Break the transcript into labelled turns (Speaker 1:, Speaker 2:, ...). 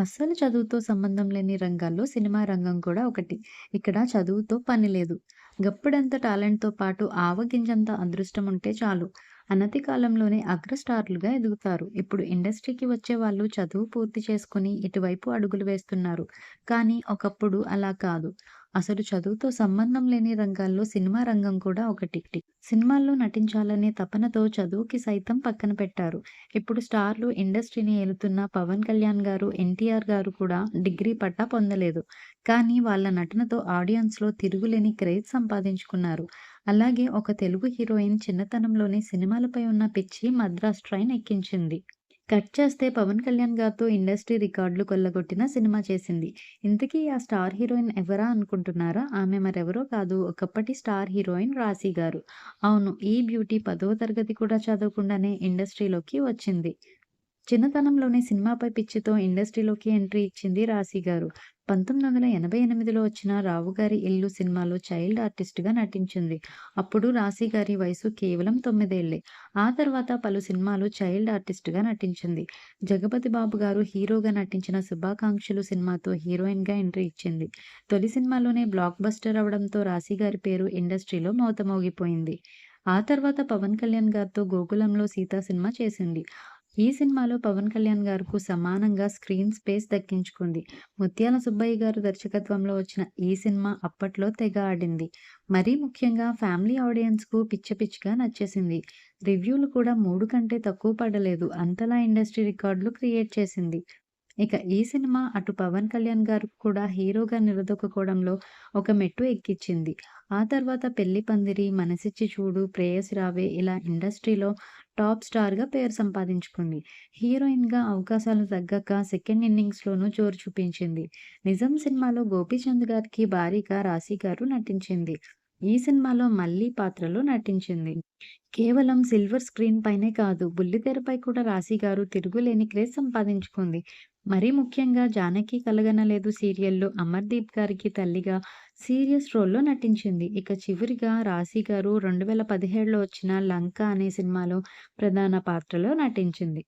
Speaker 1: అస్సలు చదువుతో సంబంధం లేని రంగాల్లో సినిమా రంగం కూడా ఒకటి. ఇక్కడ చదువుతో పని లేదు. గప్పుడంత టాలెంట్‌తో పాటు ఆవగింజంత అదృష్టం ఉంటే చాలు. అనతి కాలంలోనే అగ్ర స్టార్లుగా ఎదుగుతారు. ఇప్పుడు ఇండస్ట్రీకి వచ్చే వాళ్ళు చదువు పూర్తి చేసుకొని ఇటువైపు అడుగులు వేస్తున్నారు. కానీ ఒకప్పుడు అలా కాదు. అసలు చదువుతో సంబంధం లేని రంగాల్లో సినిమా రంగం కూడా ఒకటి. సినిమాల్లో నటించాలనే తపనతో చదువుకి సైతం పక్కన పెట్టారు. ఇప్పుడు స్టార్లు ఇండస్ట్రీని ఏలుతున్న పవన్ కళ్యాణ్ గారు, ఎన్టీఆర్ గారు కూడా డిగ్రీ పట్టా పొందలేదు. కానీ వాళ్ళ నటనతో ఆడియన్స్‌లో తిరుగులేని క్రేజ్ సంపాదించుకున్నారు. అలాగే ఒక తెలుగు హీరోయిన్ చిన్నతనంలోనే సినిమాలపై ఉన్న పిచ్చి మద్రాస్ ట్రైన్ ఎక్కించింది. కట్ చేస్తే పవన్ కళ్యాణ్ గారితో ఇండస్ట్రీ రికార్డులు కొల్లగొట్టిన సినిమా చేసింది. ఇంతకీ ఆ స్టార్ హీరోయిన్ ఎవరా అనుకుంటున్నారా? ఆమె మరెవరో కాదు ఒకప్పటి స్టార్ హీరోయిన్ రాశి గారు. అవును ఈ బ్యూటీ పదో తరగతి కూడా చదవకుండానే ఇండస్ట్రీలోకి వచ్చింది. చిన్నతనంలోనే సినిమాపై పిచ్చితో ఇండస్ట్రీలోకి ఎంట్రీ ఇచ్చింది రాశి గారు. 1988లో వచ్చిన రావు గారి ఇల్లు' సినిమాలో చైల్డ్ ఆర్టిస్ట్‌గా నటించింది. అప్పుడు రాశి గారి వయసు కేవలం తొమ్మిదేళ్ళే. ఆ తర్వాత పలు సినిమాలు చైల్డ్ ఆర్టిస్ట్‌గా నటించింది. జగపతి బాబు గారు హీరోగా నటించిన 'శుభాకాంక్షలు' సినిమాతో హీరోయిన్‌గా ఎంట్రీ ఇచ్చింది. తొలి సినిమాలోనే బ్లాక్ బస్టర్ అవ్వడంతో రాశి గారి పేరు ఇండస్ట్రీలో మోతమోగిపోయింది. ఆ తర్వాత పవన్ కళ్యాణ్ గారితో 'గోకులంలో సీత' సినిమా చేసింది. ఈ సినిమాలో పవన్ కళ్యాణ్ గారుకు సమానంగా స్క్రీన్ స్పేస్ దక్కించుకుంది. ముత్యాల సుబ్బయ్య గారు దర్శకత్వంలో వచ్చిన ఈ సినిమా అప్పట్లో తెగ ఆడింది. మరీ ముఖ్యంగా ఫ్యామిలీ ఆడియన్స్‌కు పిచ్చ పిచ్చిగా నచ్చేసింది. రివ్యూలు కూడా మూడు కంటే తక్కువ పడలేదు. అంతలా ఇండస్ట్రీ రికార్డులు క్రియేట్ చేసింది. ఇక ఈ సినిమా అటు పవన్ కళ్యాణ్ గారు కూడా హీరోగా నిలదొక్కుకోవడంలో ఒక మెట్టు ఎక్కించింది. ఆ తర్వాత 'పెళ్ళి పందిరి', 'మనసిచ్చి చూడు', 'ప్రేయసి రావే' ఇలా ఇండస్ట్రీలో టాప్ స్టార్‌గా పేరు సంపాదించుకుంది. హీరోయిన్‌గా అవకాశాలు తగ్గక సెకండ్ ఇన్నింగ్స్‌లోనూ జోరు చూపించింది. 'నిజం' సినిమాలో గోపీచంద్ గారికి భారీగా రాశి గారు నటించింది. ఈ సినిమాలో మళ్ళీ పాత్రలో నటించింది. కేవలం సిల్వర్ స్క్రీన్ పైనే కాదు బుల్లితెరపై కూడా రాశి గారు తిరుగులేని క్రేజ్ సంపాదించుకుంది. మరీ ముఖ్యంగా 'జానకి కలగనలేదు' సీరియల్‌లో అమర్దీప్ గారికి తల్లిగా సీరియస్ రోల్‌లో నటించింది. ఇక చివరిగా రాశి గారు 2017లో వచ్చిన 'లంక' అనే సినిమాలో ప్రధాన పాత్రలో నటించింది.